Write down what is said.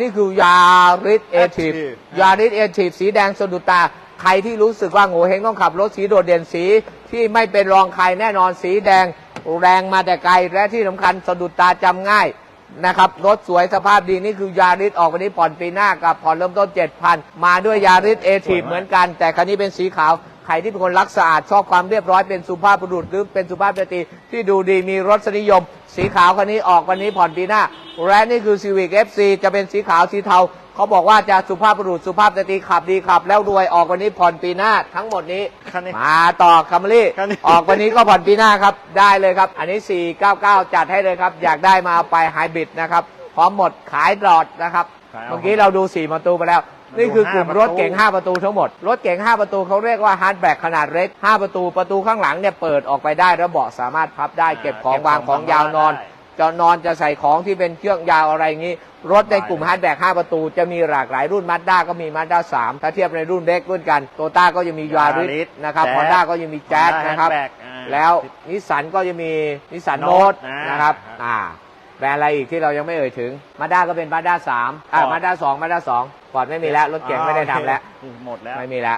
นี่คือยาริสเอทีฟ Active ยาริสเอทีฟสีแดงสะดุดตา ใครที่รู้สึกว่าโง่เฮงต้องขับรถสีโดดเด่นสีที่ไม่เป็นรองใครแน่นอนสีแดง แรงมาแต่ไกล และที่สำคัญสะดุดตาจำง่ายนะครับรถสวยสภาพดีนี่คือยาริสออกวันนี้ผ่อนปีหน้ากับผ่อนเริ่มต้น 7,000 มาด้วยยาริสเอทีฟสวยมากเหมือนกัน แต่คันนี้เป็นสีขาวใครที่เป็นคนรักสะอาดชอบความเรียบร้อยเป็นสุภาพบุรุษหรือเป็นสุภาพสตรีที่ดูดีมีรสนิยม สีขาวคันนี้ออกวันนี้ผ่อนปีหน้าและนี่คือ Civic FC จะเป็นสีขาวสีเทาเขาบอกว่าจะสุภาพบุรุษสุภาพสตรีขับดีขับ แล้วรวยออกวันนี้ผ่อนปีหน้าทั้งหมดนี้คันนี้มาต่อคัมรี่คันนี้ ออกวันนี้ก็ผ่อนปีหน้าครับได้เลยครับ อันนี้ 499 จัดให้เลยครับ อยากได้มาเอาไปไฮบริดนะครับพร้อมหมดขายตลอดนะครับ ขายเอา เมื่อกี้เราดู 4 ประตูไปแล้ว นี่คือกลุ่มห้ารถเก๋ง5 ประตูทั้งหมด รถเก๋ง5 ประตูเขาเรียกว่าฮาร์ดแบ็กขนาดเล็ก 5 ประตู ประตูข้างหลังเนี่ยเปิดออกไปได้แล้วเบาะสามารถพับได้เก็บของเก็บของวางของยาวนอนได้จะนอนจะใส่ของที่เป็นเครื่องยาวอะไรอย่างนี้ รถในกลุ่มได้ฮาร์ดแบ็ก5ประตู จะมีหลากหลายรุ่นมาด้าก็มีมาด้า3ถ้าเทียบในรุ่นเล็กรุ่นกันโตต้าก็จะมียาริส Yaris นะครับ Jazz ฮอนด้าก็ยังมีแจ๊ส Honda นะครับ Hatchback อ่าแล้วนิสสันก็จะมีนิสสันโน Note ตอ่านนะครับครับอ่า แบรนด์อะไรอีกที่เรายังไม่เอ่ยถึงมาด้าก็เป็นมาด้าสามอ่า Ford มาด้าสองมาด้าสองฟอร์ดไม่มีแล้ว รถเก๋งไม่ได้ทำแล้วหมดแล้ว ไม่มีแล้ว